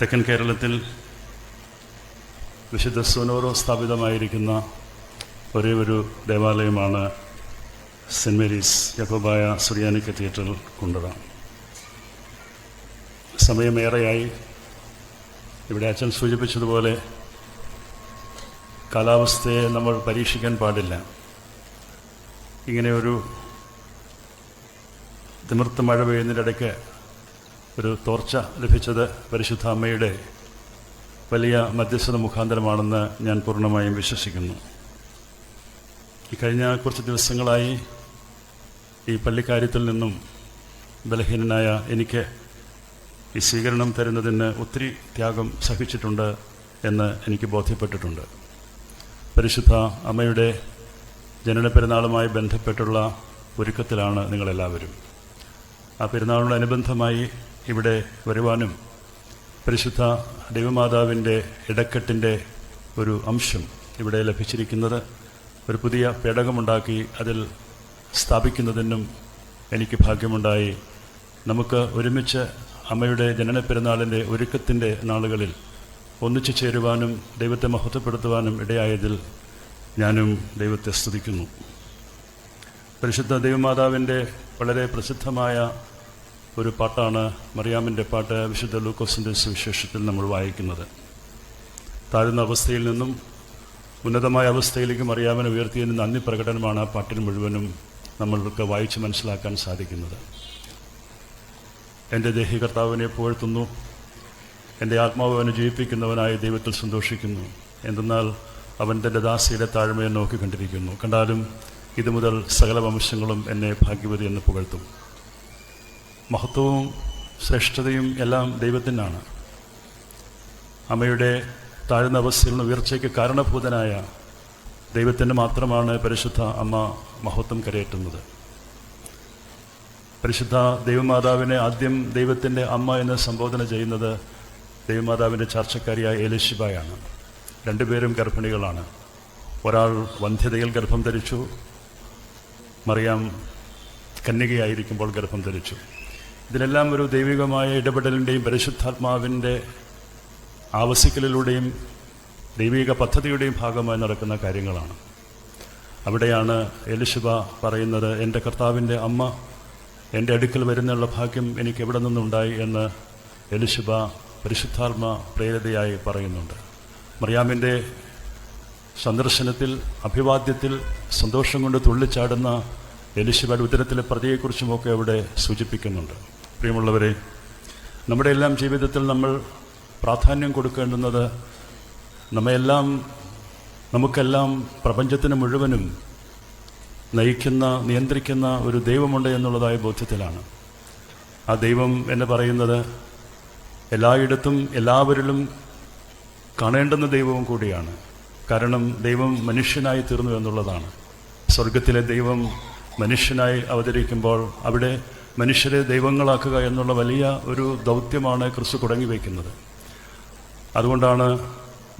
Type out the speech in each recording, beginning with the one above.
തെക്കൻ കേരളത്തിൽ വിശുദ്ധ സുനോറോ സ്ഥാപിതമായിരിക്കുന്ന ഒരേ ഒരു ദേവാലയമാണ് saint Mary's Yakobaya Suriyani cathedral Kundara സമയമേറെയായി. ഇവിടെ അച്ഛൻ സൂചിപ്പിച്ചതുപോലെ കാലാവസ്ഥയെ നമ്മൾ പരീക്ഷിക്കാൻ പാടില്ല. ഇങ്ങനെ ഒരു തിമിർത്ത് മഴ പെയ്യുന്നതിനിടയ്ക്ക് ഒരു തോർച്ച ലഭിച്ചത് പരിശുദ്ധ അമ്മയുടെ വലിയ മധ്യസ്ഥത മുഖാന്തരമാണെന്ന് ഞാൻ പൂർണമായും വിശ്വസിക്കുന്നു. ഈ കഴിഞ്ഞ കുറച്ച് ദിവസങ്ങളായി ഈ പള്ളിക്കാര്യത്തിൽ നിന്നും ബലഹീനനായ എനിക്ക് ഈ സ്വീകരണം തരുന്നതിന് ഒത്തിരി ത്യാഗം സഹിച്ചിട്ടുണ്ട് എന്ന് എനിക്ക് ബോധ്യപ്പെട്ടിട്ടുണ്ട്. പരിശുദ്ധ അമ്മയുടെ ജനന പെരുന്നാളുമായി ബന്ധപ്പെട്ടുള്ള ഒരുക്കത്തിലാണ് നിങ്ങളെല്ലാവരും. ആ പെരുന്നാളിനോടനുബന്ധമായി ഇവിടെ വരുവാനും പരിശുദ്ധ ദൈവമാതാവിന്റെ ഇടക്കെട്ടിന്റെ ഒരു അംശം ഇവിടെ ലഭിച്ചിരിക്കുന്നത് ഒരു പുതിയ പേടകമുണ്ടാക്കി അതിൽ സ്ഥാപിക്കുന്നതിനും എനിക്ക് ഭാഗ്യമുണ്ടായി. നമുക്ക് ഒരുമിച്ച് അമ്മയുടെ ജനന പെരുന്നാളിന്റെ ഒരുക്കത്തിന്റെ നാളുകളിൽ ഒന്നിച്ചു ചേരുവാനും ദൈവത്തെ മഹത്വപ്പെടുത്തുവാനും ഇടയായതിൽ ഞാനും ദൈവത്തെ സ്തുതിക്കുന്നു. പരിശുദ്ധ ദൈവമാതാവിന്റെ വളരെ പ്രസിദ്ധമായ ഒരു പാട്ടാണ് മറിയാമിന്റെ പാട്ട് വിശുദ്ധ ലൂക്കോസിന്റെ സുവിശേഷത്തിൽ നമ്മൾ വായിക്കുന്നത്. താഴ്ന്ന അവസ്ഥയിൽ നിന്നും ഉന്നതമായ അവസ്ഥയിലേക്ക് മറിയാമിനെ ഉയർത്തിയതിന് നന്ദി പ്രകടനമാണ് ആ പാട്ടിന് മുഴുവനും നമ്മൾക്ക് വായിച്ച് മനസ്സിലാക്കാൻ സാധിക്കുന്നത്. എന്റെ ദേഹി കർത്താവിനെ പുകഴ്ത്തുന്നു. എന്റെ ആത്മാവ് അവനെ ജീവിപ്പിക്കുന്നവനായ ദൈവത്തിൽ സന്തോഷിക്കുന്നു. എന്തെന്നാൽ അവൻ തന്റെ ദാസിയുടെ താഴ്മയെ നോക്കിക്കണ്ടിരിക്കുന്നു. കണ്ടാലും ഇത് മുതൽ സകല വംശങ്ങളും എന്നെ ഭാഗ്യവതി എന്ന് പുകഴ്ത്തും. മഹത്വവും ശ്രേഷ്ഠതയും എല്ലാം ദൈവത്തിനാണ്. അമ്മയുടെ താഴ്ന്ന അവസ്ഥയിൽ നിന്ന് ഉയർച്ചയ്ക്ക് കാരണഭൂതനായ ദൈവത്തിന് മാത്രമാണ് പരിശുദ്ധ അമ്മ മഹത്വം കരയേറ്റുന്നത്. പരിശുദ്ധ ദൈവമാതാവിനെ ആദ്യം ദൈവത്തിന്റെ അമ്മ എന്ന് സംബോധന ചെയ്യുന്നത് ദൈവമാതാവിന്റെ ചർച്ചക്കാരിയായ ഏലശിബായാണ്. രണ്ടുപേരും ഗർഭിണികളാണ്. ഒരാൾ വന്ധ്യതയിൽ ഗർഭം ധരിച്ചു മറിയാം കന്യകയായിരിക്കുമ്പോൾ ഗർഭം ധരിച്ചു. ഇതിലെല്ലാം ഒരു ദൈവികമായ ഇടപെടലിന്റെയും പരിശുദ്ധാത്മാവിന്റെ ആവസിക്കലിലൂടെയും ദൈവിക പദ്ധതിയുടെയും ഭാഗമായി നടക്കുന്ന കാര്യങ്ങളാണ്. അവിടെയാണ് എലിശുബ പറയുന്നത് എന്റെ കർത്താവിന്റെ അമ്മ എന്റെ അടുക്കൽ വരുന്നുള്ള ഭാഗ്യം എനിക്ക് എവിടെ നിന്നുണ്ടായി? എന്ന് എലിശുബ പരിശുദ്ധാത്മ പ്രേരിതയായി പറയുന്നുണ്ട്. മറിയാമിന്റെ സന്ദർശനത്തിൽ അഭിവാദ്യത്തിൽ സന്തോഷം കൊണ്ട് തുള്ളിച്ചാടുന്ന എലിശുബയുടെ ഉത്തരത്തിലെ പ്രതിയെക്കുറിച്ചുമൊക്കെ അവിടെ സൂചിപ്പിക്കുന്നുണ്ട്. പ്രിയമുള്ളവരെ നമ്മുടെ എല്ലാം ജീവിതത്തിൽ നമ്മൾ പ്രാധാന്യം കൊടുക്കേണ്ടുന്നത് നമ്മയെല്ലാം നമുക്കെല്ലാം പ്രപഞ്ചത്തിന് മുഴുവനും നയിക്കുന്ന നിയന്ത്രിക്കുന്ന ഒരു ദൈവമുണ്ട് എന്നുള്ളതായ ബോധ്യത്തിലാണ്. ആ ദൈവം എന്ന് പറയുന്നത് എല്ലായിടത്തും എല്ലാവരിലും കാണേണ്ടുന്ന ദൈവവും കൂടിയാണ്. കാരണം ദൈവം മനുഷ്യനായി തീർന്നു എന്നുള്ളതാണ്. സ്വർഗത്തിലെ ദൈവം മനുഷ്യനായി അവതരിക്കുമ്പോൾ അവിടെ മനുഷ്യരെ ദൈവങ്ങളാക്കുക എന്നുള്ള വലിയ ഒരു ദൗത്യമാണ് ക്രിസ്തു തുടങ്ങി വയ്ക്കുന്നത്. അതുകൊണ്ടാണ്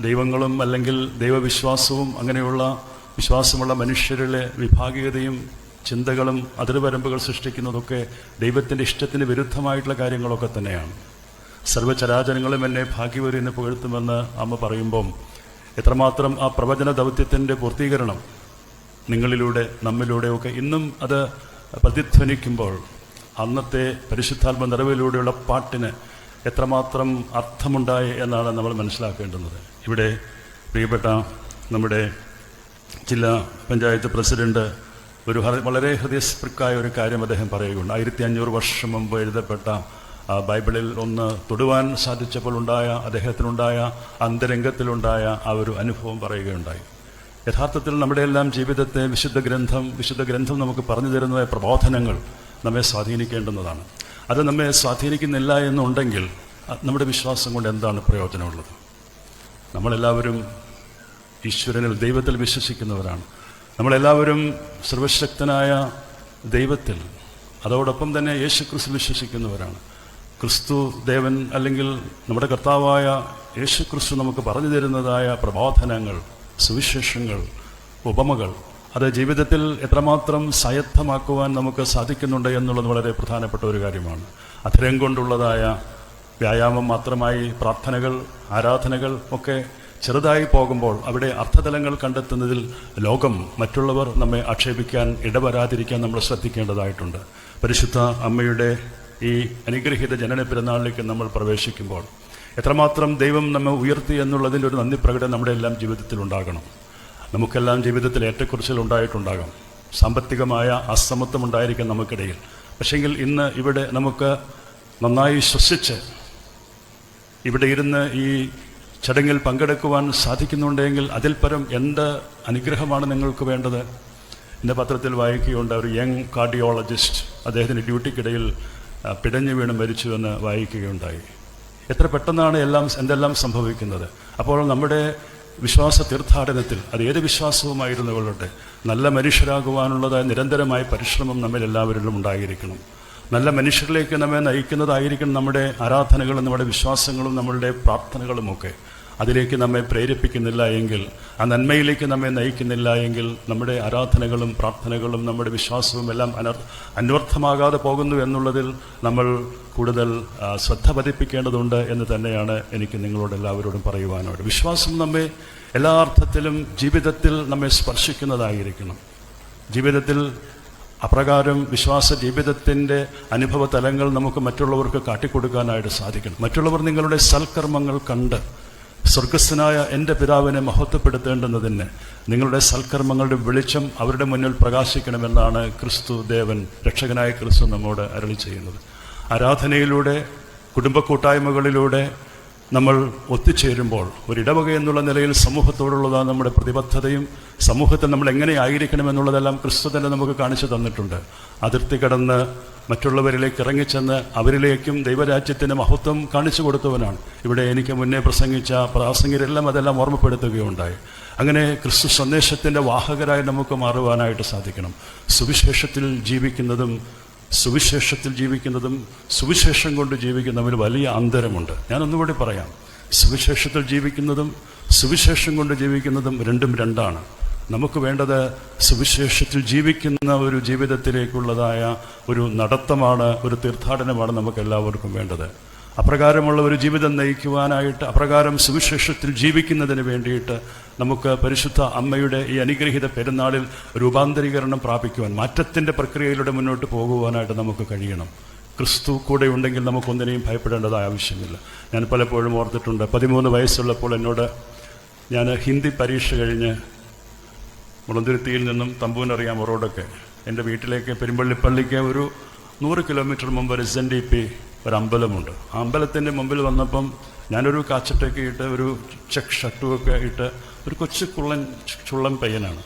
ദൈവങ്ങളും അല്ലെങ്കിൽ ദൈവവിശ്വാസവും അങ്ങനെയുള്ള വിശ്വാസമുള്ള മനുഷ്യരിലെ വിഭാഗീയതയും ചിന്തകളും അതിർവരമ്പുകൾ സൃഷ്ടിക്കുന്നതൊക്കെ ദൈവത്തിന്റെ ഇഷ്ടത്തിന് വിരുദ്ധമായിട്ടുള്ള കാര്യങ്ങളൊക്കെ തന്നെയാണ്. സർവചരാചരങ്ങളും എന്നെ ഭാഗ്യവരി എന്ന് പുകഴ്ത്തുമെന്ന് അമ്മ പറയുമ്പം എത്രമാത്രം ആ പ്രവചന ദൗത്യത്തിന്റെ പൂർത്തീകരണം നിങ്ങളിലൂടെ നമ്മിലൂടെയൊക്കെ ഇന്നും അത് പ്രതിധ്വനിക്കുമ്പോൾ അന്നത്തെ പരിശുദ്ധാത്മ നിറവിലൂടെയുള്ള പാട്ടിന് എത്രമാത്രം അർത്ഥമുണ്ടായി എന്നാണ് നമ്മൾ മനസ്സിലാക്കേണ്ടുന്നത്. ഇവിടെ പ്രിയപ്പെട്ട നമ്മുടെ ജില്ലാ പഞ്ചായത്ത് പ്രസിഡന്റ് ഒരു വളരെ ഹൃദയസ്പൃക്കായ ഒരു കാര്യം അദ്ദേഹം പറയുകയുണ്ട് ആയിരത്തി അഞ്ഞൂറ് വർഷം മുമ്പ് എഴുതപ്പെട്ട ബൈബിളിൽ ഒന്ന് തൊടുവാൻ സാധിച്ചപ്പോൾ ഉണ്ടായ അദ്ദേഹത്തിനുണ്ടായ അന്തരംഗത്തിലുണ്ടായ ആ ഒരു അനുഭവം പറയുകയുണ്ടായി. യഥാർത്ഥത്തിൽ നമ്മുടെ എല്ലാം ജീവിതത്തെ വിശുദ്ധ ഗ്രന്ഥം വിശുദ്ധ ഗ്രന്ഥം നമുക്ക് പറഞ്ഞു തരുന്ന പ്രബോധനങ്ങൾ നമ്മെ സ്വാധീനിക്കേണ്ടുന്നതാണ്. അത് നമ്മെ സ്വാധീനിക്കുന്നില്ല എന്നുണ്ടെങ്കിൽ നമ്മുടെ വിശ്വാസം കൊണ്ട് എന്താണ് പ്രയോജനമുള്ളത്? നമ്മളെല്ലാവരും ഈശ്വരനിൽ ദൈവത്തിൽ വിശ്വസിക്കുന്നവരാണ്. നമ്മളെല്ലാവരും സർവശക്തനായ ദൈവത്തിൽ അതോടൊപ്പം തന്നെ യേശുക്രിസ്തു വിശ്വസിക്കുന്നവരാണ്. ക്രിസ്തു ദേവൻ അല്ലെങ്കിൽ നമ്മുടെ കർത്താവായ യേശു ക്രിസ്തു നമുക്ക് പറഞ്ഞു തരുന്നതായ പ്രബോധനങ്ങൾ സുവിശേഷങ്ങൾ ഉപമകൾ അത് ജീവിതത്തിൽ എത്രമാത്രം സയത്തമാക്കുവാൻ നമുക്ക് സാധിക്കുന്നുണ്ട് എന്നുള്ളത് വളരെ പ്രധാനപ്പെട്ട ഒരു കാര്യമാണ്. അധരം കൊണ്ടുള്ളതായ വ്യായാമം മാത്രമായി പ്രാർത്ഥനകൾ ആരാധനകൾ ഒക്കെ ചെറുതായി പോകുമ്പോൾ അവിടെ അർത്ഥതലങ്ങൾ കണ്ടെത്തുന്നതിൽ ലോകം മറ്റുള്ളവർ നമ്മെ ആക്ഷേപിക്കാൻ ഇടവരാതിരിക്കാൻ നമ്മൾ ശ്രദ്ധിക്കേണ്ടതായിട്ടുണ്ട്. പരിശുദ്ധ അമ്മയുടെ ഈ അനുഗ്രഹീത ജനന പെരുന്നാളിലേക്ക് നമ്മൾ പ്രവേശിക്കുമ്പോൾ എത്രമാത്രം ദൈവം നമ്മെ ഉയർത്തി എന്നുള്ളതിന്റെ ഒരു നന്ദി പ്രകടനം നമ്മുടെ എല്ലാം ജീവിതത്തിൽ ഉണ്ടാകണം. നമുക്കെല്ലാം ജീവിതത്തിൽ ഏറ്റക്കുറിച്ചിൽ ഉണ്ടായിട്ടുണ്ടാകാം. സാമ്പത്തികമായ അസമത്വം ഉണ്ടായിരിക്കാം നമുക്കിടയിൽ. പക്ഷെങ്കിൽ ഇന്ന് ഇവിടെ നമുക്ക് നന്നായി ശ്വസിച്ച് ഇവിടെ ഇരുന്ന് ഈ ചടങ്ങിൽ പങ്കെടുക്കുവാൻ സാധിക്കുന്നുണ്ടെങ്കിൽ അതിൽ പരം എന്ത് അനുഗ്രഹമാണ് നിങ്ങൾക്ക് വേണ്ടത്? എന്റെ പത്രത്തിൽ വായിക്കുകയുണ്ട് ഒരു യങ് കാർഡിയോളജിസ്റ്റ് അദ്ദേഹത്തിന്റെ ഡ്യൂട്ടിക്കിടയിൽ പിടഞ്ഞു വീണ് മരിച്ചു എന്ന് വായിക്കുകയുണ്ടായി. എത്ര പെട്ടെന്നാണ് എല്ലാം എന്തെല്ലാം സംഭവിക്കുന്നത്? അപ്പോൾ നമ്മുടെ വിശ്വാസ തീർത്ഥാടനത്തിൽ അത് ഏത് വിശ്വാസവുമായിരുന്നു കൊള്ളട്ടെ? നല്ല മനുഷ്യരാകുവാനുള്ളതായ നിരന്തരമായ പരിശ്രമം നമ്മിൽ എല്ലാവരിലും ഉണ്ടായിരിക്കണം. നല്ല മനുഷ്യരിലേക്ക് നമ്മെ നയിക്കുന്നതായിരിക്കണം നമ്മുടെ ആരാധനകളും നമ്മുടെ വിശ്വാസങ്ങളും നമ്മളുടെ പ്രാർത്ഥനകളുമൊക്കെ. അതിലേക്ക് നമ്മെ പ്രേരിപ്പിക്കുന്നില്ല എങ്കിൽ ആ നന്മയിലേക്ക് നമ്മെ നയിക്കുന്നില്ല എങ്കിൽ നമ്മുടെ ആരാധനകളും പ്രാർത്ഥനകളും നമ്മുടെ വിശ്വാസവും എല്ലാം അനർ അന്വർത്ഥമാകാതെ പോകുന്നു എന്നുള്ളതിൽ നമ്മൾ കൂടുതൽ ശ്രദ്ധ പതിപ്പിക്കേണ്ടതുണ്ട് എന്ന് തന്നെയാണ് എനിക്ക് നിങ്ങളോട് എല്ലാവരോടും പറയുവാനോട്. വിശ്വാസം നമ്മെ എല്ലാ അർത്ഥത്തിലും ജീവിതത്തിൽ നമ്മെ സ്പർശിക്കുന്നതായിരിക്കണം. ജീവിതത്തിൽ അപ്രകാരം വിശ്വാസ ജീവിതത്തിന്റെ അനുഭവ തലങ്ങൾ നമുക്ക് മറ്റുള്ളവർക്ക് കാട്ടിക്കൊടുക്കാനായിട്ട് സാധിക്കണം. മറ്റുള്ളവർ നിങ്ങളുടെ സൽക്കർമ്മങ്ങൾ കണ്ട് സ്വർഗസ്ഥനായ എന്റെ പിതാവിനെ മഹത്വപ്പെടുത്തേണ്ടുന്നതിന് നിങ്ങളുടെ സൽക്കർമ്മങ്ങളുടെ വെളിച്ചം അവരുടെ മുന്നിൽ പ്രകാശിക്കണമെന്നാണ് ക്രിസ്തു ദേവൻ രക്ഷകനായ ക്രിസ്തു നമ്മോട് അരളി ചെയ്യുന്നത്. ആരാധനയിലൂടെ കുടുംബ കൂട്ടായ്മകളിലൂടെ നമ്മൾ ഒത്തുചേരുമ്പോൾ ഒരിടവക എന്നുള്ള നിലയിൽ സമൂഹത്തോടുള്ളതാണ് നമ്മുടെ പ്രതിബദ്ധതയും സമൂഹത്തിൽ നമ്മൾ എങ്ങനെ ആയിരിക്കണമെന്നുള്ളതെല്ലാം ക്രിസ്തു തന്നെ നമുക്ക് കാണിച്ചു തന്നിട്ടുണ്ട്. അതിർത്തി കടന്ന് മറ്റുള്ളവരിലേക്ക് ഇറങ്ങിച്ചെന്ന് അവരിലേക്കും ദൈവരാജ്യത്തിന്റെ മഹത്വം കാണിച്ചു കൊടുത്തവനാണ്. ഇവിടെ എനിക്ക് മുന്നേ പ്രസംഗിച്ച പ്രാസംഗരെല്ലാം അതെല്ലാം ഓർമ്മപ്പെടുത്തുകയുണ്ടായി. അങ്ങനെ ക്രിസ്തു സന്ദേശത്തിന്റെ വാഹകരായി നമുക്ക് മാറുവാനായിട്ട് സാധിക്കണം. സുവിശേഷത്തിൽ ജീവിക്കുന്നതും സുവിശേഷത്തിൽ ജീവിക്കുന്നതും സുവിശേഷം കൊണ്ട് ജീവിക്കുന്നതും വലിയ അന്തരമുണ്ട്. ഞാനൊന്നുകൂടി പറയാം. സുവിശേഷത്തിൽ ജീവിക്കുന്നതും സുവിശേഷം കൊണ്ട് ജീവിക്കുന്നതും രണ്ടും രണ്ടാണ്. നമുക്ക് വേണ്ടത് സുവിശേഷത്തിൽ ജീവിക്കുന്ന ഒരു ജീവിതത്തിലേക്കുള്ളതായ ഒരു നടത്തമാണ് ഒരു തീർത്ഥാടനമാണ് നമുക്ക് എല്ലാവർക്കും വേണ്ടത്. അപ്രകാരമുള്ള ഒരു ജീവിതം നയിക്കുവാനായിട്ട് അപ്രകാരം സുവിശേഷത്തിൽ ജീവിക്കുന്നതിന് വേണ്ടിയിട്ട് നമുക്ക് പരിശുദ്ധ അമ്മയുടെ ഈ അനുഗ്രഹീത പെരുന്നാളിൽ രൂപാന്തരീകരണം പ്രാപിക്കുവാൻ മാറ്റത്തിന്റെ പ്രക്രിയയിലൂടെ മുന്നോട്ട് പോകുവാനായിട്ട് നമുക്ക് കഴിയണം. ക്രിസ്തു കൂടെ ഉണ്ടെങ്കിൽ നമുക്കൊന്നിനെയും ഭയപ്പെടേണ്ടതായ ആവശ്യമില്ല. ഞാൻ പലപ്പോഴും ഓർത്തിട്ടുണ്ട് പതിമൂന്ന് വയസ്സുള്ളപ്പോൾ എന്നോട് ഞാൻ ഹിന്ദി പരീക്ഷ കഴിഞ്ഞ് മുളന്തുരുത്തിയിൽ നിന്നും തമ്പൂനറിയാം റോഡൊക്കെ. എന്റെ വീട്ടിലേക്ക് പെരുമ്പള്ളിപ്പള്ളിക്ക് ഒരു നൂറ് കിലോമീറ്റർ മുമ്പ് ഒരു എസ് എൻ ഡി പി ഒരു അമ്പലമുണ്ട് ആ അമ്പലത്തിന്റെ മുമ്പിൽ വന്നപ്പം ഞാനൊരു കാച്ചട്ടൊക്കെ ഇട്ട് ഒരു ചെക്ക് ഷർട്ടുമൊക്കെ ഇട്ട് ഒരു കൊച്ചു കുള്ളൻ ചുള്ളൻ പയ്യനാണ്.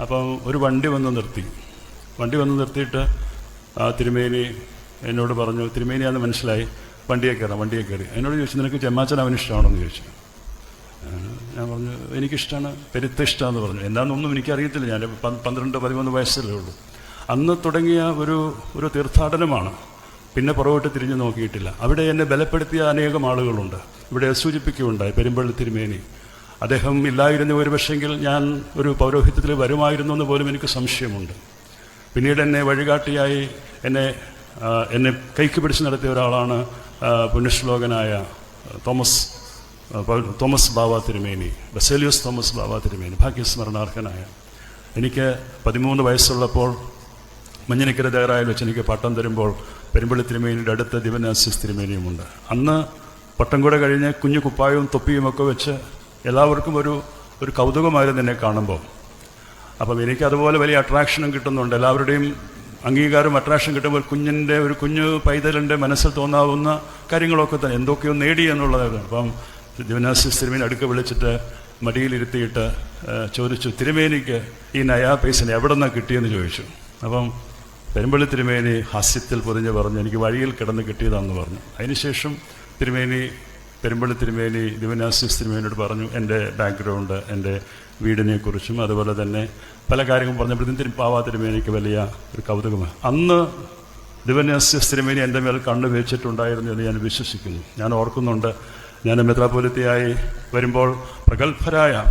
അപ്പം ഒരു വണ്ടി വന്ന് നിർത്തി. വണ്ടി വന്ന് നിർത്തിയിട്ട് ആ തിരുമേനി എന്നോട് പറഞ്ഞു തിരുമേനി തിരുമേനിയാന്ന് മനസ്സിലായി. വണ്ടിയെ കയറാം വണ്ടിയെ കയറി. എന്നോട് ചോദിച്ചു നിനക്ക് ചെമ്മാച്ചൻ അവന് ഇഷ്ടമാണെന്ന് ചോദിച്ചു. ഞാൻ പറഞ്ഞു എനിക്കിഷ്ടമാണ് പെരുത്ത ഇഷ്ടമാണെന്ന് പറഞ്ഞു. എന്താണെന്നൊന്നും എനിക്കറിയത്തില്ല. ഞാൻ പന്ത്രണ്ട് പതിമൂന്ന് വയസ്സല്ലേ ഉള്ളൂ. അന്ന് തുടങ്ങിയ ഒരു ഒരു തീർത്ഥാടനമാണ്. പിന്നെ പുറകോട്ട് തിരിഞ്ഞു നോക്കിയിട്ടില്ല. അവിടെ എന്നെ ബലപ്പെടുത്തിയ അനേകം ആളുകളുണ്ട്. ഇവിടെ സൂചിപ്പിക്കുകയുണ്ടായി പെരുമ്പള്ളി തിരുമേനി. അദ്ദേഹം ഇല്ലായിരുന്നു ഒരു പക്ഷെങ്കിൽ ഞാൻ ഒരു പൗരോഹിത്യത്തിൽ വരുമായിരുന്നു എന്ന് പോലും എനിക്ക് സംശയമുണ്ട്. പിന്നീട് എന്നെ വഴികാട്ടിയായി എന്നെ എന്നെ കൈക്ക് പിടിച്ച് നടത്തിയ ഒരാളാണ് പുണ്യശ്ലോകനായ തോമസ് തോമസ് ബാബ തിരുമേനി ബസേലിയോസ് തോമസ് ബാബ തിരുമേനി ഭാഗ്യസ്മരണാർഹനായ. എനിക്ക് പതിമൂന്ന് വയസ്സുള്ളപ്പോൾ മഞ്ഞനിക്കര തയ്യാറായി വെച്ച് എനിക്ക് പട്ടം തരുമ്പോൾ പെരുമ്പള്ളി തിരുമേനിയുടെ അടുത്ത ദിവനാസിസ് തിരുമേനിയുമുണ്ട് അന്ന് പട്ടം കൂടെ കഴിഞ്ഞ് കുഞ്ഞു കുപ്പായവും തൊപ്പിയും ഒക്കെ വെച്ച് എല്ലാവർക്കും ഒരു ഒരു കൗതുകമായിരുന്നു എന്നെ കാണുമ്പോൾ. അപ്പം എനിക്ക് അതുപോലെ വലിയ അട്രാക്ഷനും കിട്ടുന്നുണ്ട്. എല്ലാവരുടെയും അംഗീകാരം അട്രാക്ഷൻ കിട്ടുമ്പോൾ കുഞ്ഞിന്റെ ഒരു കുഞ്ഞു പൈതലിന്റെ മനസ്സിൽ തോന്നാവുന്ന കാര്യങ്ങളൊക്കെ തന്നെ എന്തൊക്കെയോ നേടി എന്നുള്ളതായിരുന്നു അപ്പം ദിവനാസിസ് തിരുമേനി അടുക്ക വിളിച്ചിട്ട് മടിയിലിരുത്തിയിട്ട് ചോദിച്ചു തിരുമേനിക്ക് ഈ നയാ പൈസ എവിടെ നിന്നാണ് കിട്ടിയെന്ന് ചോദിച്ചു. അപ്പം പെരുമ്പള്ളി തിരുമേനി ഹാസ്യത്തിൽ പൊതിഞ്ഞ് പറഞ്ഞു എനിക്ക് വഴിയിൽ കിടന്ന് കിട്ടിയതാണെന്ന് പറഞ്ഞു. അതിനുശേഷം തിരുമേനി പെരുമ്പള്ളി തിരുമേനി ദിവനാസിസ് തിരുമേനിയോട് പറഞ്ഞു എന്റെ ബാക്ക്ഗ്രൗണ്ട് എന്റെ വീടിനെക്കുറിച്ചും അതുപോലെ തന്നെ പല കാര്യങ്ങളും പറഞ്ഞപ്പോഴത്തേക്കും തിരു പാവാ തിരുമേനിക്ക് വലിയ ഒരു കൗതുകമാണ്. അന്ന് ദിവനാസ്യസ് തിരുമേനി എന്റെ മേൽ കണ്ണു വെച്ചിട്ടുണ്ടായിരുന്നു എന്ന് ഞാൻ വിശ്വസിക്കുന്നു. ഞാൻ ഓർക്കുന്നുണ്ട് ഞാൻ മെത്രാപോലിത്തയായി വരുമ്പോൾ പ്രഗത്ഭരായ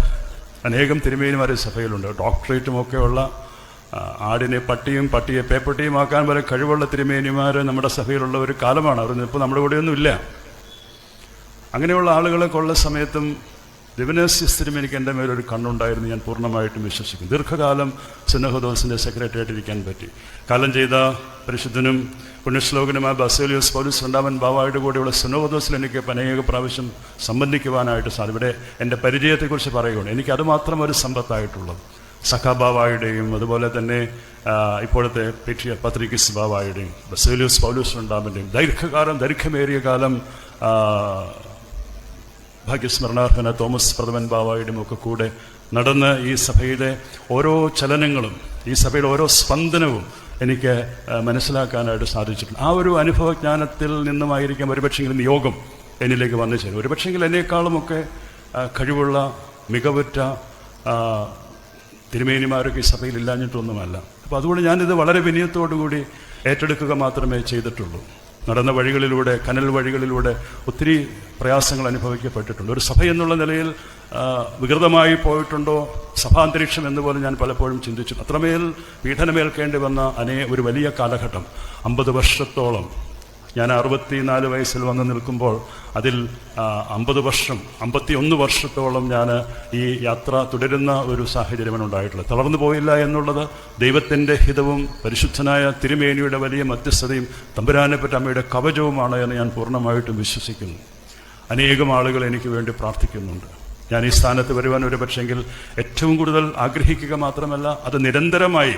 അനേകം തിരുമേനിമാരെ സഭയിലുണ്ട്. ഡോക്ടറേറ്റും ഒക്കെയുള്ള ആ, ആടിനെ പട്ടിയും പട്ടിയെ പേപ്പട്ടിയും ആക്കാൻ വരെ കഴിവുള്ള തിരുമേനിമാർ നമ്മുടെ സഭയിലുള്ള ഒരു കാലമാണ്. അവർ ഇപ്പോൾ നമ്മുടെ കൂടെയൊന്നുമില്ല. അങ്ങനെയുള്ള ആളുകളെ കൊള്ള സമയത്തും ദിവനസ്യസ്ഥിരം തിരുമേനിക്ക് എന്റെ മേലൊരു കണ്ണുണ്ടായിരുന്നു. ഞാൻ പൂർണമായിട്ടും വിശ്വസിക്കും. ദീർഘകാലം സിനഹദോസിന്റെ സെക്രട്ടറിയായിട്ട് ഇരിക്കാൻ പറ്റി. കാലം ചെയ്ത പരിശുദ്ധനും പുണ്യശ്ലോകനുമായ ബസേലിയോസ് പൗലൂസ് രണ്ടാമൻ ബാവായുടെ കൂടെയുള്ള സിനോഹദോസിൽ എനിക്ക് അനേക പ്രാവശ്യം സംബന്ധിക്കുവാനായിട്ട് സാധിക്കും. ഇവിടെ എന്റെ പരിചയത്തെക്കുറിച്ച് പറയുകയാണ് എനിക്ക് അതുമാത്രം ഒരു സമ്പത്തായിട്ടുള്ളത്. സഖാബാവായുടെയും അതുപോലെ തന്നെ ഇപ്പോഴത്തെ പേട്രിയ പത്രികിസ് ബാവായുടെയും ബസേലിയോസ് പൗലൂസ് രണ്ടാമന്റെയും ദൈർഘകാലം ദൈർഘ്യമേറിയ കാലം ഭാഗ്യസ്മരണാർഹന തോമസ് പ്രഥമൻ ബാവായുടെയും ഒക്കെ കൂടെ നടന്ന് ഈ സഭയിലെ ഓരോ ചലനങ്ങളും ഈ സഭയുടെ ഓരോ സ്പന്ദനവും എനിക്ക് മനസ്സിലാക്കാനായിട്ട് സാധിച്ചിട്ടുണ്ട്. ആ ഒരു അനുഭവജ്ഞാനത്തിൽ നിന്നുമായിരിക്കാം ഒരുപക്ഷെങ്കിലും യോഗം എന്നിലേക്ക് വന്നു ചേരും ഒരുപക്ഷെങ്കിൽ എന്നേക്കാളുമൊക്കെ കഴിവുള്ള മികവുറ്റ തിരുമേനിമാരൊക്കെ ഈ സഭയിൽ ഇല്ലാഞ്ഞിട്ടൊന്നുമല്ല. അപ്പോൾ അതുകൊണ്ട് ഞാനിത് വളരെ കൂടി ഏറ്റെടുക്കുക മാത്രമേ ചെയ്തിട്ടുള്ളൂ. നടന്ന വഴികളിലൂടെ കനൽ വഴികളിലൂടെ ഒത്തിരി പ്രയാസങ്ങൾ അനുഭവിക്കപ്പെട്ടിട്ടുണ്ട്. ഒരു സഭ എന്നുള്ള നിലയിൽ വികൃതമായി പോയിട്ടുണ്ടോ? സഭാന്തരീക്ഷം എന്ന് പോലും ഞാൻ പലപ്പോഴും ചിന്തിച്ചു. അത്രമേൽ പീഡനമേൽക്കേണ്ടി വന്ന അനേ ഒരു വലിയ കാലഘട്ടം. അമ്പത് വർഷത്തോളം ഞാൻ അറുപത്തിനാല് വയസ്സിൽ വന്ന് നിൽക്കുമ്പോൾ അതിൽ അമ്പത് വർഷം അമ്പത്തി ഒന്ന് വർഷത്തോളം ഞാൻ ഈ യാത്ര തുടരുന്ന ഒരു സാഹചര്യമാണ് ഉണ്ടായിട്ടുള്ളത്. തളർന്നു പോയില്ല എന്നുള്ളത് ദൈവത്തിന്റെ ഹിതവും പരിശുദ്ധനായ തിരുമേനിയുടെ വലിയ മധ്യസ്ഥതയും തമ്പുരാനെപ്പറ്റ അമ്മയുടെ കവചവുമാണ് എന്ന് ഞാൻ പൂർണമായിട്ടും വിശ്വസിക്കുന്നു. അനേകം ആളുകൾ എനിക്ക് വേണ്ടി പ്രാർത്ഥിക്കുന്നുണ്ട്. ഞാൻ ഈ സ്ഥാനത്ത് വരുവാൻ ഒരു പക്ഷെങ്കിൽ ഏറ്റവും കൂടുതൽ ആഗ്രഹിക്കുക മാത്രമല്ല അത് നിരന്തരമായി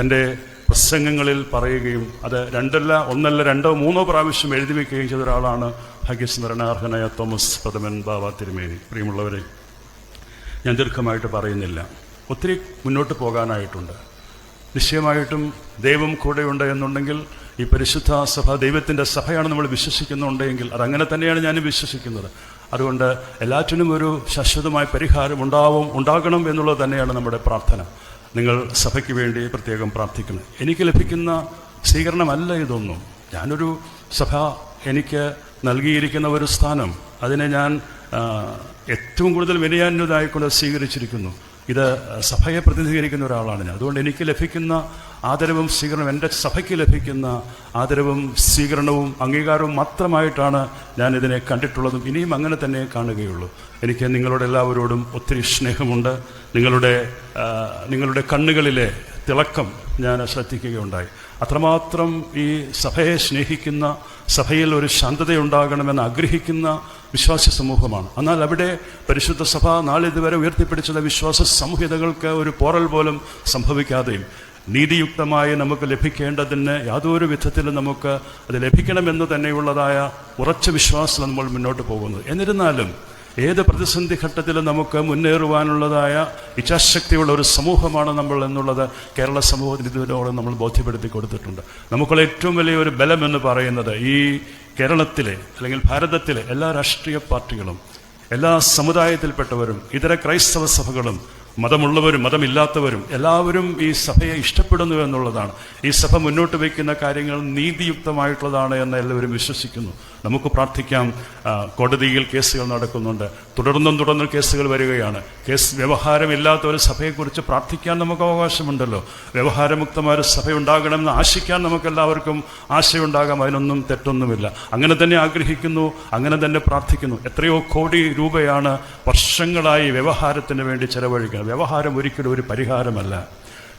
തന്റെ പ്രസംഗങ്ങളിൽ പറയുകയും അത് രണ്ടല്ല ഒന്നല്ല രണ്ടോ മൂന്നോ പ്രാവശ്യം എഴുതി വയ്ക്കുകയും ചെയ്ത ഒരാളാണ് ഭാഗ്യസ്മരണാർഹനായ തോമസ് പ്രഥമൻ ബാബ തിരുമേനി. പ്രിയമുള്ളവരെ ഞാൻ ദീർഘമായിട്ട് പറയുന്നില്ല. ഒത്തിരി മുന്നോട്ട് പോകാനായിട്ടുണ്ട്. നിശ്ചയമായിട്ടും ദൈവം കൂടെയുണ്ട് എന്നുണ്ടെങ്കിൽ ഈ പരിശുദ്ധ സഭ ദൈവത്തിന്റെ സഭയാണ് നമ്മൾ വിശ്വസിക്കുന്നുണ്ടെങ്കിൽ അതങ്ങനെ തന്നെയാണ് ഞാൻ വിശ്വസിക്കുന്നത്. അതുകൊണ്ട് എല്ലാറ്റിനും ഒരു ശാശ്വതമായ പരിഹാരം ഉണ്ടാവും ഉണ്ടാകണം എന്നുള്ളത് തന്നെയാണ് നമ്മുടെ പ്രാർത്ഥന. നിങ്ങൾ സഭയ്ക്ക് വേണ്ടി പ്രത്യേകം പ്രാർത്ഥിക്കണം എനിക്ക് ലഭിക്കുന്ന സ്വീകരണമല്ല ഇതൊന്നും. ഞാനൊരു സഭ എനിക്ക് നൽകിയിരിക്കുന്ന ഒരു സ്ഥാനം അതിനെ ഞാൻ ഏറ്റവും കൂടുതൽ വിനയാന്യതായിക്കൊണ്ട് സ്വീകരിച്ചിരിക്കുന്നു. ഇത് സഭയെ പ്രതിനിധീകരിക്കുന്ന ഒരാളാണ് ഞാൻ. അതുകൊണ്ട് എനിക്ക് ലഭിക്കുന്ന ആദരവും സ്വീകരണവും എന്റെ സഭയ്ക്ക് ലഭിക്കുന്ന ആദരവും സ്വീകരണവും അംഗീകാരവും മാത്രമായിട്ടാണ് ഞാൻ ഇതിനെ കണ്ടിട്ടുള്ളതും ഇനിയും അങ്ങനെ തന്നെ കാണുകയുള്ളൂ. എനിക്ക് നിങ്ങളോട് എല്ലാവരോടും ഒത്തിരി സ്നേഹമുണ്ട്. നിങ്ങളുടെ നിങ്ങളുടെ കണ്ണുകളിലെ തിളക്കം ഞാൻ ശ്രദ്ധിക്കുകയുണ്ടായി. അത്രമാത്രം ഈ സഭയെ സ്നേഹിക്കുന്ന സഭയിൽ ഒരു ശാന്തതയുണ്ടാകണമെന്ന് ആഗ്രഹിക്കുന്ന വിശ്വാസ സമൂഹമാണ്. എന്നാൽ അവിടെ പരിശുദ്ധ സഭ നാളിതുവരെ ഉയർത്തിപ്പിടിച്ചുള്ള വിശ്വാസ സംഹിതകൾക്ക് ഒരു പോറൽ പോലും സംഭവിക്കാതെയും നീതിയുക്തമായി നമുക്ക് ലഭിക്കേണ്ടതിന് യാതൊരു വിധത്തിലും നമുക്ക് അത് ലഭിക്കണമെന്ന് തന്നെയുള്ളതായ ഉറച്ച വിശ്വാസം നമ്മൾ മുന്നോട്ട് പോകുന്നത് എന്നിരുന്നാലും ഏത് പ്രതിസന്ധി ഘട്ടത്തിലും നമുക്ക് മുന്നേറുവാനുള്ളതായ ഇച്ഛാശക്തിയുള്ള ഒരു സമൂഹമാണ് നമ്മൾ എന്നുള്ളത് കേരള സമൂഹത്തിന് ഇതിനോട് നമ്മൾ ബോധ്യപ്പെടുത്തി കൊടുത്തിട്ടുണ്ട്. നമുക്കുള്ള ഏറ്റവും വലിയ ഒരു ബലം എന്ന് പറയുന്നത് ഈ കേരളത്തിലെ അല്ലെങ്കിൽ ഭാരതത്തിലെ എല്ലാ രാഷ്ട്രീയ പാർട്ടികളും എല്ലാ സമുദായത്തിൽപ്പെട്ടവരും ഇതര ക്രൈസ്തവ സഭകളും മതമുള്ളവരും മതമില്ലാത്തവരും എല്ലാവരും ഈ സഭയെ ഇഷ്ടപ്പെടുന്നു എന്നുള്ളതാണ്. ഈ സഭ മുന്നോട്ട് വയ്ക്കുന്ന കാര്യങ്ങൾ നീതിയുക്തമായിട്ടുള്ളതാണ് എന്ന് എല്ലാവരും വിശ്വസിക്കുന്നു. നമുക്ക് പ്രാർത്ഥിക്കാം. കോടതിയിൽ കേസുകൾ നടക്കുന്നുണ്ട്. തുടർന്നും തുടർന്നും കേസുകൾ വരികയാണ്. കേസ് വ്യവഹാരമില്ലാത്ത ഒരു സഭയെക്കുറിച്ച് പ്രാർത്ഥിക്കാൻ നമുക്ക് അവകാശമുണ്ടല്ലോ. വ്യവഹാരമുക്തമായ ഒരു സഭ ഉണ്ടാകണമെന്ന് ആശിക്കാൻ നമുക്കെല്ലാവർക്കും ആശയമുണ്ടാകാം അതിനൊന്നും തെറ്റൊന്നുമില്ല. അങ്ങനെ തന്നെ ആഗ്രഹിക്കുന്നു. അങ്ങനെ തന്നെ പ്രാർത്ഥിക്കുന്നു. എത്രയോ കോടി രൂപയാണ് വർഷങ്ങളായി വ്യവഹാരത്തിന് വേണ്ടി ചെലവഴിക്കുന്നത് വ്യവഹാരം ഒരിക്കലും ഒരു പരിഹാരമല്ല.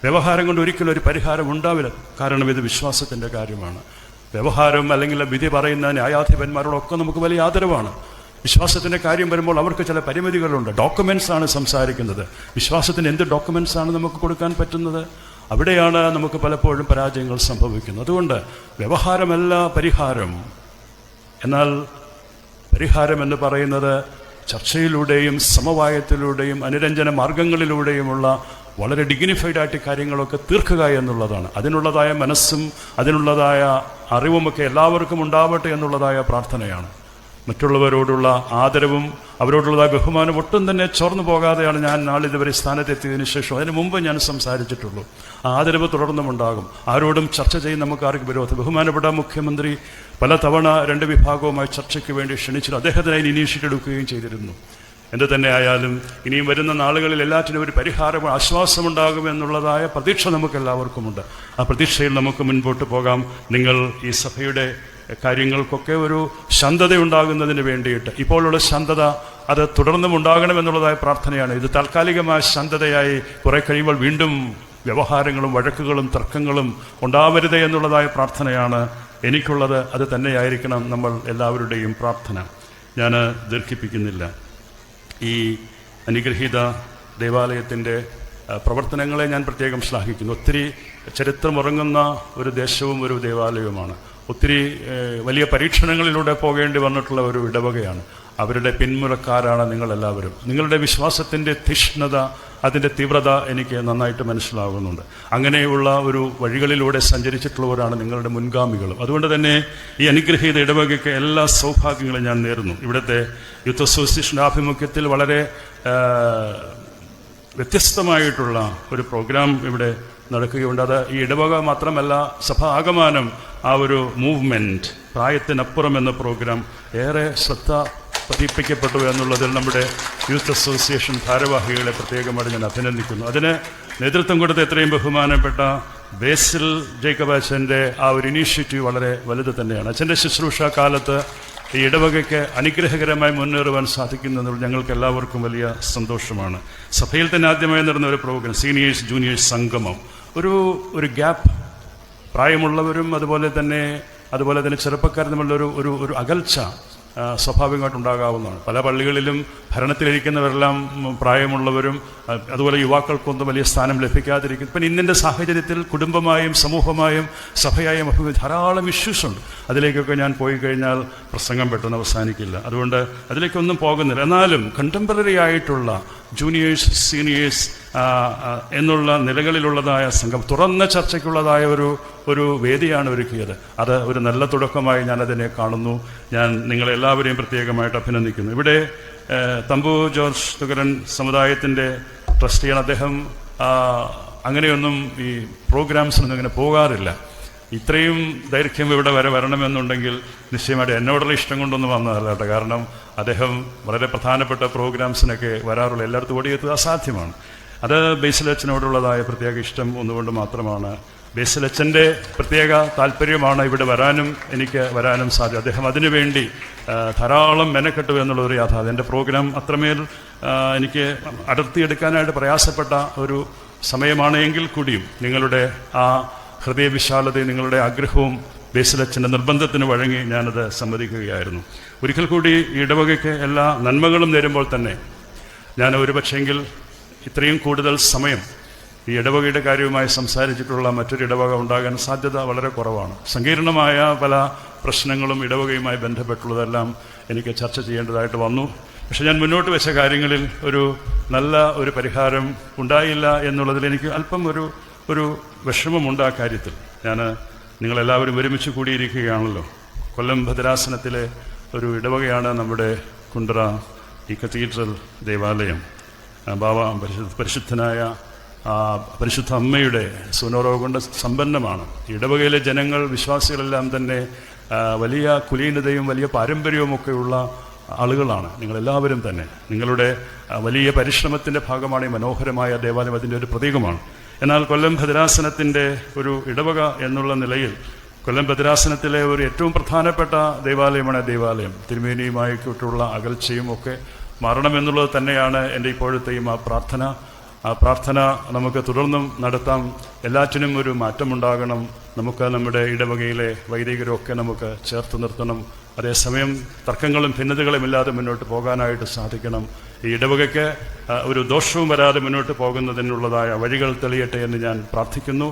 വ്യവഹാരം കൊണ്ട് ഒരിക്കലും ഒരു പരിഹാരം ഉണ്ടാവില്ല. കാരണം ഇത് വിശ്വാസത്തിന്റെ കാര്യമാണ്. വ്യവഹാരം അല്ലെങ്കിൽ വിധി പറയുന്ന ന്യായാധിപന്മാരോടൊക്കെ നമുക്ക് വലിയ ആദരവാണ്. വിശ്വാസത്തിന്റെ കാര്യം വരുമ്പോൾ അവർക്ക് ചില പരിമിതികളുണ്ട്. ഡോക്യുമെന്റ്സ് ആണ് സംസാരിക്കുന്നത്. വിശ്വാസത്തിന് എന്ത് ഡോക്യുമെന്റ്സ് ആണ് നമുക്ക് കൊടുക്കാൻ പറ്റുന്നത്? അവിടെയാണ് നമുക്ക് പലപ്പോഴും പരാജയങ്ങൾ സംഭവിക്കുന്നത്. അതുകൊണ്ട് വ്യവഹാരമല്ല പരിഹാരം. എന്നാൽ പരിഹാരം എന്ന് പറയുന്നത് ചർച്ചയിലൂടെയും സമവായത്തിലൂടെയും അനുരഞ്ജന മാർഗങ്ങളിലൂടെയുമുള്ള വളരെ ഡിഗ്നിഫൈഡ് ആയിട്ട് കാര്യങ്ങളൊക്കെ തീർക്കുക എന്നുള്ളതാണ്. അതിനുള്ളതായ മനസ്സും അതിനുള്ളതായ അറിവുമൊക്കെ എല്ലാവർക്കും ഉണ്ടാവട്ടെ എന്നുള്ളതായ പ്രാർത്ഥനയാണ്. മറ്റുള്ളവരോടുള്ള ആദരവും അവരോടുള്ളതായ ബഹുമാനം ഒട്ടും തന്നെ ചോർന്നു പോകാതെയാണ് ഞാൻ നാളിതുവരെ സ്ഥാനത്തെത്തിയതിനു ശേഷം അതിന് മുമ്പ് ഞാൻ സംസാരിച്ചിട്ടുള്ളൂ. ആ ആദരവ് തുടർന്നുമുണ്ടാകും. ആരോടും ചർച്ച ചെയ്യും നമുക്ക് ആർക്കും വിരോധം. ബഹുമാനപ്പെട്ട മുഖ്യമന്ത്രി പല തവണ രണ്ട് വിഭാഗവുമായി ചർച്ചയ്ക്ക് വേണ്ടി ക്ഷണിച്ചിട്ട് അദ്ദേഹത്തിന് അതിന് ഇനീഷ്യേറ്റ് എടുക്കുകയും ചെയ്തിരുന്നു. എന്ത് തന്നെ ആയാലും ഇനിയും വരുന്ന നാളുകളിൽ എല്ലാറ്റിനും ഒരു പരിഹാരം ആശ്വാസമുണ്ടാകും എന്നുള്ളതായ പ്രതീക്ഷ നമുക്ക് എല്ലാവർക്കുമുണ്ട് ആ പ്രതീക്ഷയിൽ നമുക്ക് മുൻപോട്ട് പോകാം. നിങ്ങൾ ഈ സഭയുടെ കാര്യങ്ങൾക്കൊക്കെ ഒരു ശാന്തത ഉണ്ടാകുന്നതിന് വേണ്ടിയിട്ട്. ഇപ്പോഴുള്ള ശാന്തത അത് തുടർന്നും ഉണ്ടാകണമെന്നുള്ളതായ പ്രാർത്ഥനയാണ്. ഇത് താൽക്കാലികമായ ശാന്തതയായി കുറെ കഴിയുമ്പോൾ വീണ്ടും വ്യവഹാരങ്ങളും വഴക്കുകളും തർക്കങ്ങളും ഉണ്ടാവരുത് എന്നുള്ളതായ പ്രാർത്ഥനയാണ് എനിക്കുള്ളത് അത് തന്നെയായിരിക്കണം നമ്മൾ എല്ലാവരുടെയും പ്രാർത്ഥന. ഞാൻ ദീർഘിപ്പിക്കുന്നില്ല. ഈ അനുഗ്രഹീത ദേവാലയത്തിന്റെ പ്രവർത്തനങ്ങളെ ഞാൻ പ്രത്യേകം ശ്ലാഘിക്കുന്നു. ഒത്തിരി ചരിത്രമുറങ്ങുന്ന ഒരു ദേശവും ഒരു ദേവാലയവുമാണ്. ഒത്തിരി വലിയ പരീക്ഷണങ്ങളിലൂടെ പോകേണ്ടി വന്നിട്ടുള്ള ഒരു ഇടവകയാണ്. അവരുടെ പിന്മുറക്കാരാണ് നിങ്ങളെല്ലാവരും. നിങ്ങളുടെ വിശ്വാസത്തിന്റെ തീഷ്ണത അതിന്റെ തീവ്രത എനിക്ക് നന്നായിട്ട് മനസ്സിലാകുന്നുണ്ട്. അങ്ങനെയുള്ള ഒരു വഴികളിലൂടെ സഞ്ചരിച്ചിട്ടുള്ളവരാണ് നിങ്ങളുടെ മുൻഗാമികളും. അതുകൊണ്ട് തന്നെ ഈ അനുഗ്രഹീത ഇടവകയ്ക്ക് എല്ലാ സൗഭാഗ്യങ്ങളും ഞാൻ നേരുന്നു. ഇവിടുത്തെ യൂത്ത് അസോസിയേഷന്റെ ആഭിമുഖ്യത്തിൽ വളരെ വ്യത്യസ്തമായിട്ടുള്ള ഒരു പ്രോഗ്രാം ഇവിടെ നടക്കുകയുണ്ട്. അത് ഈ ഇടവക മാത്രമല്ല സഭ ആകമാനം ആ ഒരു മൂവ്മെന്റ് പ്രായത്തിനപ്പുറം എന്ന പ്രോഗ്രാം ഏറെ ശ്രദ്ധ പതിപ്പിക്കപ്പെട്ടു എന്നുള്ളതിൽ നമ്മുടെ യൂത്ത് അസോസിയേഷൻ ഭാരവാഹികളെ പ്രത്യേകമായിട്ട് ഞാൻ അഭിനന്ദിക്കുന്നു. അതിന് നേതൃത്വം കൊടുത്ത എത്രയും ബഹുമാനപ്പെട്ട ബേസിൽ ജേക്കബ് അച്ഛന്റെ ആ ഒരു ഇനീഷ്യേറ്റീവ് വളരെ വലുത് തന്നെയാണ്. അച്ഛന്റെ ശുശ്രൂഷ കാലത്ത് ഈ ഇടവകയ്ക്ക് അനുഗ്രഹകരമായി മുന്നേറുവാൻ സാധിക്കുന്നതിൽ ഞങ്ങൾക്ക് എല്ലാവർക്കും വലിയ സന്തോഷമാണ്. സഭയിൽ തന്നെ ആദ്യമായി നടന്ന ഒരു പ്രോഗ്രാം സീനിയേഴ്സ് ജൂനിയേഴ്സ് സംഗമം. ഒരു ഒരു ഗ്യാപ്പ്. പ്രായമുള്ളവരും അതുപോലെ തന്നെ അതുപോലെ തന്നെ ചെറുപ്പക്കാരും തമ്മിലുള്ള ഒരു ഒരു അകൽച്ച. ആ, സ്വാഭാവികമായിട്ട് പല പള്ളികളിലും ഭരണത്തിലിരിക്കുന്നവരെല്ലാം പ്രായമുള്ളവരും അതുപോലെ യുവാക്കൾക്കൊന്നും വലിയ സ്ഥാനം ലഭിക്കാതിരിക്കും ഇപ്പം ഇന്നിന്റെ സാഹചര്യത്തിൽ കുടുംബമായും സമൂഹമായും സഭയായും അഭിമുഖം ധാരാളം ഇഷ്യൂസ് ഉണ്ട്. അതിലേക്കൊക്കെ ഞാൻ പോയി കഴിഞ്ഞാൽ പ്രസംഗം പെട്ടെന്ന് അവസാനിക്കില്ല. അതുകൊണ്ട് അതിലേക്കൊന്നും പോകുന്നില്ല. എന്നാലും കണ്ടംപററി ആയിട്ടുള്ള ജൂനിയേഴ്സ് സീനിയേഴ്സ് എന്നുള്ള നിലകളിലുള്ളതായ സംഘം തുറന്ന ചർച്ചയ്ക്കുള്ളതായ ഒരു ഒരു വേദിയാണ് ഒരുക്കിയത്. അത് ഒരു നല്ല തുടക്കമായി ഞാനതിനെ കാണുന്നു. ഞാൻ നിങ്ങളെല്ലാവരെയും പ്രത്യേകമായിട്ട് അഭിനന്ദിക്കുന്നു. ഇവിടെ തമ്പു ജോർജ് തുകരൻ സമുദായത്തിന്റെ ട്രസ്റ്റിയാണ്. അദ്ദേഹം അങ്ങനെയൊന്നും ഈ പ്രോഗ്രാംസിനൊന്നും അങ്ങനെ പോകാറില്ല. ഇത്രയും ദൈർഘ്യം ഇവിടെ വരെ വരണമെന്നുണ്ടെങ്കിൽ നിശ്ചയമായിട്ട് എന്നോടുള്ള ഇഷ്ടം കൊണ്ടൊന്നും വന്നതല്ല കേട്ടോ കാരണം അദ്ദേഹം വളരെ പ്രധാനപ്പെട്ട പ്രോഗ്രാംസിനൊക്കെ വരാറുള്ള എല്ലായിടത്തും ഓടിയെത്തുക അസാധ്യമാണ്. അത് ബേസിലച്ചനോടുള്ളതായ പ്രത്യേക ഇഷ്ടം ഒന്നുകൊണ്ട് മാത്രമാണ്. ബേസിലച്ചന്റെ പ്രത്യേക താല്പര്യമാണ് ഇവിടെ വരാനും എനിക്ക് വരാനും സാധ്യത. അദ്ദേഹം അതിനുവേണ്ടി ധാരാളം മെനക്കെട്ടു എന്നുള്ളൊരു യാഥാർത്ഥ്യം എന്റെ പ്രോഗ്രാം അത്രമേൽ എനിക്ക് അടർത്തിയെടുക്കാനായിട്ട് പ്രയാസപ്പെട്ട ഒരു സമയമാണ് എങ്കിൽ കൂടിയും നിങ്ങളുടെ ആ ഹൃദയവിശാലതയും നിങ്ങളുടെ ആഗ്രഹവും ബേസിലച്ചന്റെ നിർബന്ധത്തിന് വഴങ്ങി ഞാനത് സമ്മതിക്കുകയായിരുന്നു. ഒരിക്കൽ കൂടി ഇടവകയ്ക്ക് എല്ലാ നന്മകളും നേരുമ്പോൾ തന്നെ ഞാൻ ഒരു പക്ഷേങ്കിൽ ഇത്രയും കൂടുതൽ സമയം ഈ ഇടവകയുടെ കാര്യവുമായി സംസാരിച്ചിട്ടുള്ള മറ്റൊരു ഇടവക ഉണ്ടാകാൻ സാധ്യത വളരെ കുറവാണ്. സങ്കീർണമായ പല പ്രശ്നങ്ങളും ഇടവകയുമായി ബന്ധപ്പെട്ടുള്ളതെല്ലാം എനിക്ക് ചർച്ച ചെയ്യേണ്ടതായിട്ട് വന്നു. പക്ഷെ ഞാൻ മുന്നോട്ട് വെച്ച കാര്യങ്ങളിൽ ഒരു നല്ല ഒരു പരിഹാരം ഉണ്ടായില്ല എന്നുള്ളതിൽ എനിക്ക് അല്പം ഒരു ഒരു വിഷമമുണ്ട് ആ കാര്യത്തിൽ. ഞാൻ നിങ്ങളെല്ലാവരും ഒരുമിച്ച് കൂടിയിരിക്കുകയാണല്ലോ. കൊല്ലം ഭദ്രാസനത്തിലെ ഒരു ഇടവകയാണ് നമ്മുടെ കുണ്ടറ ഈ കത്തീഡ്രൽ ദേവാലയം. ബാബ പരിശുദ്ധ പരിശുദ്ധനായ പരിശുദ്ധ അമ്മയുടെ സുനോറോ കൊണ്ട് സമ്പന്നമാണ്. ഇടവകയിലെ ജനങ്ങൾ വിശ്വാസികളെല്ലാം തന്നെ വലിയ കുലീനതയും വലിയ പാരമ്പര്യവുമൊക്കെയുള്ള ആളുകളാണ്. നിങ്ങളെല്ലാവരും തന്നെ. നിങ്ങളുടെ വലിയ പരിശ്രമത്തിന്റെ ഭാഗമാണ് ഈ മനോഹരമായ ദേവാലയം. അതിന്റെ ഒരു പ്രതീകമാണ്. എന്നാൽ കൊല്ലം ഭദ്രാസനത്തിന്റെ ഒരു ഇടവക എന്നുള്ള നിലയിൽ കൊല്ലം ഭദ്രാസനത്തിലെ ഒരു ഏറ്റവും പ്രധാനപ്പെട്ട ദേവാലയമാണ് ദേവാലയം. തിരുമേനിയുമായിട്ടുള്ള അകൽച്ചയും ഒക്കെ മാറണമെന്നുള്ളത് തന്നെയാണ് എന്റെ ഇപ്പോഴത്തെയും ആ പ്രാർത്ഥന. ആ പ്രാർത്ഥന നമുക്ക് തുടർന്നും നടത്താം. എല്ലാറ്റിനും ഒരു മാറ്റമുണ്ടാകണം. നമുക്ക് നമ്മുടെ ഇടവകയിലെ വൈദികരൊക്കെ നമുക്ക് ചേർത്ത് നിർത്തണം. അതേസമയം തർക്കങ്ങളും ഭിന്നതകളും ഇല്ലാതെ മുന്നോട്ട് പോകാനായിട്ട് സാധിക്കണം. ഈ ഇടവകയ്ക്ക് ഒരു ദോഷവും വരാതെ മുന്നോട്ട് പോകുന്നതിനുള്ളതായ വഴികൾ തെളിയട്ടെ എന്ന് ഞാൻ പ്രാർത്ഥിക്കുന്നു.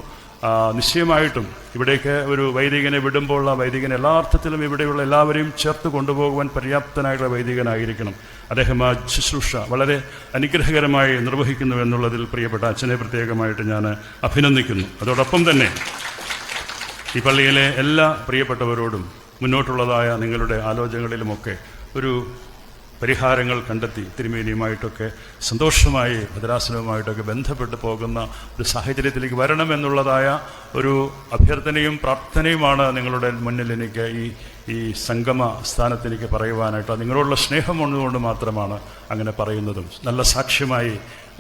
നിശ്ചയമായിട്ടും ഇവിടേക്ക് ഒരു വൈദികനെ വിടുമ്പോൾ ആ വൈദികൻ എല്ലാ അർത്ഥത്തിലും ഇവിടെയുള്ള എല്ലാവരെയും ചേർത്ത് കൊണ്ടുപോകുവാൻ പര്യാപ്തനായിട്ടുള്ള വൈദികനായിരിക്കണം. അദ്ദേഹം ആ ശുശ്രൂഷ വളരെ അനുഗ്രഹകരമായി നിർവഹിക്കുന്നു എന്നുള്ളതിൽ പ്രിയപ്പെട്ട അച്ഛനെ പ്രത്യേകമായിട്ട് ഞാൻ അഭിനന്ദിക്കുന്നു. അതോടൊപ്പം തന്നെ ഈ പള്ളിയിലെ എല്ലാ പ്രിയപ്പെട്ടവരോടും മുന്നോട്ടുള്ളതായ നിങ്ങളുടെ ആലോചനകളിലുമൊക്കെ ഒരു പരിഹാരങ്ങൾ കണ്ടെത്തി. തിരുമേനിയുമായിട്ടൊക്കെ സന്തോഷമായി ഭദ്രാസനവുമായിട്ടൊക്കെ ബന്ധപ്പെട്ട് പോകുന്ന ഒരു സാഹചര്യത്തിലേക്ക് വരണമെന്നുള്ളതായ ഒരു അഭ്യർത്ഥനയും പ്രാർത്ഥനയുമാണ് നിങ്ങളുടെ മുന്നിൽ എനിക്ക് ഈ ഈ സംഗമ സ്ഥാനത്ത് എനിക്ക് പറയുവാനായിട്ട് നിങ്ങളോടുള്ള സ്നേഹം ഒന്നുകൊണ്ട് മാത്രമാണ് അങ്ങനെ പറയുന്നതും. നല്ല സാക്ഷ്യമായി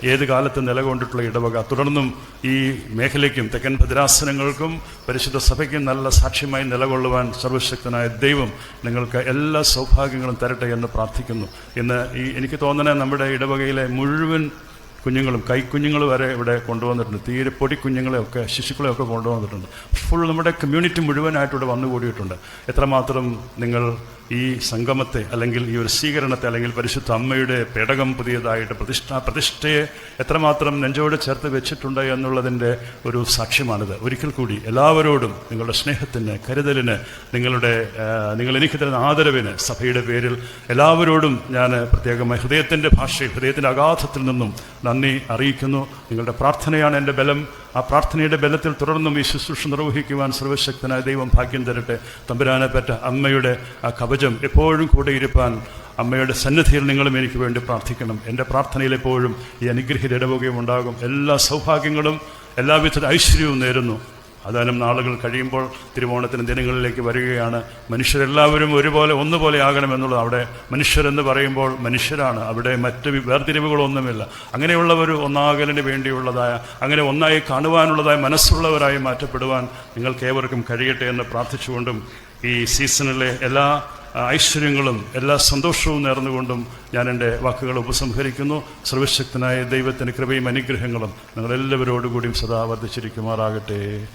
ഏത് കാലത്ത് നിലകൊണ്ടിട്ടുള്ള ഇടവക തുടർന്നും ഈ മേഖലയ്ക്കും തെക്കൻ ഭദ്രാസനങ്ങൾക്കും പരിശുദ്ധ സഭയ്ക്കും നല്ല സാക്ഷ്യമായി നിലകൊള്ളുവാൻ സർവശക്തനായ ദൈവം നിങ്ങൾക്ക് എല്ലാ സൗഭാഗ്യങ്ങളും തരട്ടെ എന്ന് പ്രാർത്ഥിക്കുന്നു. ഇന്ന് ഈ എനിക്ക് തോന്നുന്നത് നമ്മുടെ ഇടവകയിലെ മുഴുവൻ കുഞ്ഞുങ്ങളും കൈക്കുഞ്ഞുങ്ങൾ വരെ ഇവിടെ കൊണ്ടുവന്നിട്ടുണ്ട്. തീരെ പൊടി കുഞ്ഞുങ്ങളെയൊക്കെ ശിശുക്കളെയൊക്കെ കൊണ്ടുവന്നിട്ടുണ്ട്. ഫുൾ നമ്മുടെ കമ്മ്യൂണിറ്റി മുഴുവനായിട്ട് ഇവിടെ വന്നുകൂടിയിട്ടുണ്ട് എത്രമാത്രം നിങ്ങൾ ഈ സംഗമത്തെ അല്ലെങ്കിൽ ഈ ഒരു സ്വീകരണത്തെ അല്ലെങ്കിൽ പരിശുദ്ധ അമ്മയുടെ പേടകം പുതിയതായിട്ട് പ്രതിഷ്ഠ പ്രതിഷ്ഠയെ എത്രമാത്രം നെഞ്ചോട് ചേർത്ത് വെച്ചിട്ടുണ്ട് എന്നുള്ളതിന്റെ ഒരു സാക്ഷ്യമാണിത്. ഒരിക്കൽ കൂടി എല്ലാവരോടും നിങ്ങളുടെ സ്നേഹത്തിന് കരുതലിന് നിങ്ങളുടെ നിങ്ങൾ എനിക്ക് തരുന്ന ആദരവിന് സഭയുടെ പേരിൽ എല്ലാവരോടും ഞാൻ പ്രത്യേകമായി ഹൃദയത്തിന്റെ ഭാഷയിൽ ഹൃദയത്തിന്റെ അഗാധത്തിൽ നിന്നും നന്ദി അറിയിക്കുന്നു. നിങ്ങളുടെ പ്രാർത്ഥനയാണ് എന്റെ ബലം. ആ പ്രാർത്ഥനയുടെ ബലത്തിൽ തുടർന്നും ഈ ശുശ്രൂഷ നിർവഹിക്കുവാൻ സർവശക്തനായ ദൈവം ഭാഗ്യം തരട്ടെ. തമ്പുരാനെ പറ്റ അമ്മയുടെ ആ കവചം എപ്പോഴും കൂടെ ഇരുപ്പാൻ അമ്മയുടെ സന്നിധിയിൽ നിങ്ങളും എനിക്ക് വേണ്ടി പ്രാർത്ഥിക്കണം. എന്റെ പ്രാർത്ഥനയിൽ എപ്പോഴും ഈ അനുഗ്രഹിത ഇടവുകയും ഉണ്ടാകും. എല്ലാ സൗഭാഗ്യങ്ങളും എല്ലാവിധ ഐശ്വര്യവും നേരുന്നു. അതാനും നാളുകൾ കഴിയുമ്പോൾ തിരുവോണത്തിന് ദിനങ്ങളിലേക്ക് വരികയാണ്. മനുഷ്യരെല്ലാവരും ഒരുപോലെ ഒന്നുപോലെ ആകണമെന്നുള്ളത് അവിടെ മനുഷ്യരെന്ന് പറയുമ്പോൾ മനുഷ്യരാണ്. അവിടെ മറ്റ് വേർതിരിവുകളൊന്നുമില്ല. അങ്ങനെയുള്ള ഒരു ഒന്നാകലിന് വേണ്ടിയുള്ളതായ അങ്ങനെ ഒന്നായി കാണുവാനുള്ളതായ മനസ്സുള്ളവരായി മാറ്റപ്പെടുവാൻ നിങ്ങൾക്ക് ഏവർക്കും കഴിയട്ടെ എന്ന് പ്രാർത്ഥിച്ചുകൊണ്ടും ഈ സീസണിലെ എല്ലാ ഐശ്വര്യങ്ങളും എല്ലാ സന്തോഷവും നേർന്നുകൊണ്ടും ഞാൻ എന്റെ വാക്കുകൾ ഉപസംഹരിക്കുന്നു. സർവശക്തനായ ദൈവത്തിന് കൃപയും അനുഗ്രഹങ്ങളും നിങ്ങളെല്ലാവരോടുകൂടിയും സദാ വർദ്ധിച്ചിരിക്കുമാറാകട്ടെ.